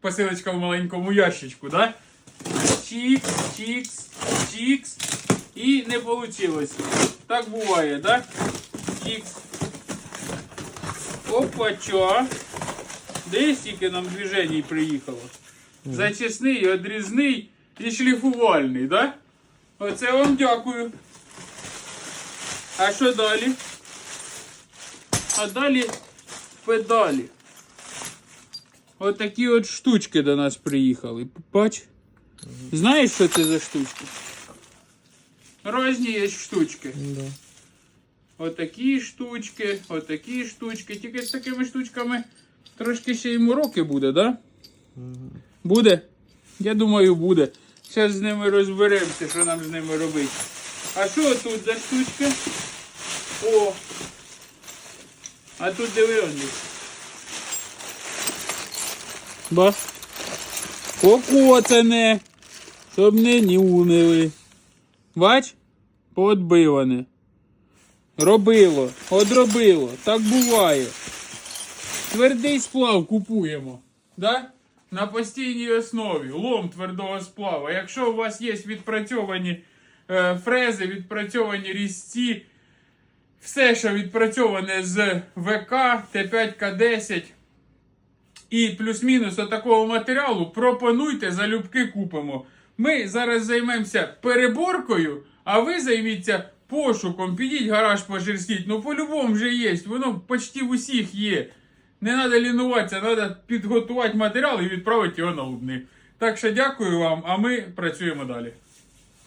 посилочка в маленькому ящичку, да? Чікс, чікс, чікс. І не вийшло. Так буває, да? Чікс. Опача. Десь тільки нам движень приїхало. Зачисний, одрізний і шліфувальний, да? Оце вам дякую. А що далі? А далі педалі. Отакі от штучки до нас приїхали. Бач? Знаєш, що це за штучки? Різні є штучки. Да. Отакі штучки, отакі штучки. Тільки з такими штучками трошки ще йому роки буде, да? Буде? Я думаю, буде. Зараз з ними розберемося, що нам з ними робити. А що тут за штучки? О! А тут диви он. Ба. Покоцане. Щоб не нюнили. Бач? Подбиване. Робило, одробило, так буває. Твердий сплав купуємо. Да? На постійній основі. Лом твердого сплава. Якщо у вас є відпрацьовані е, фрези, відпрацьовані різці, все, що відпрацьоване з ВК, Т5К10 і плюс-мінус такого матеріалу, пропонуйте, залюбки купимо. Ми зараз займемося переборкою, а ви займіться пошуком. Підіть гараж пошерстіть. Ну, по-любому вже є. Воно почти в усіх є. Не треба лінуватися, треба підготувати матеріал і відправити його на лубни. Так що дякую вам, а ми працюємо далі.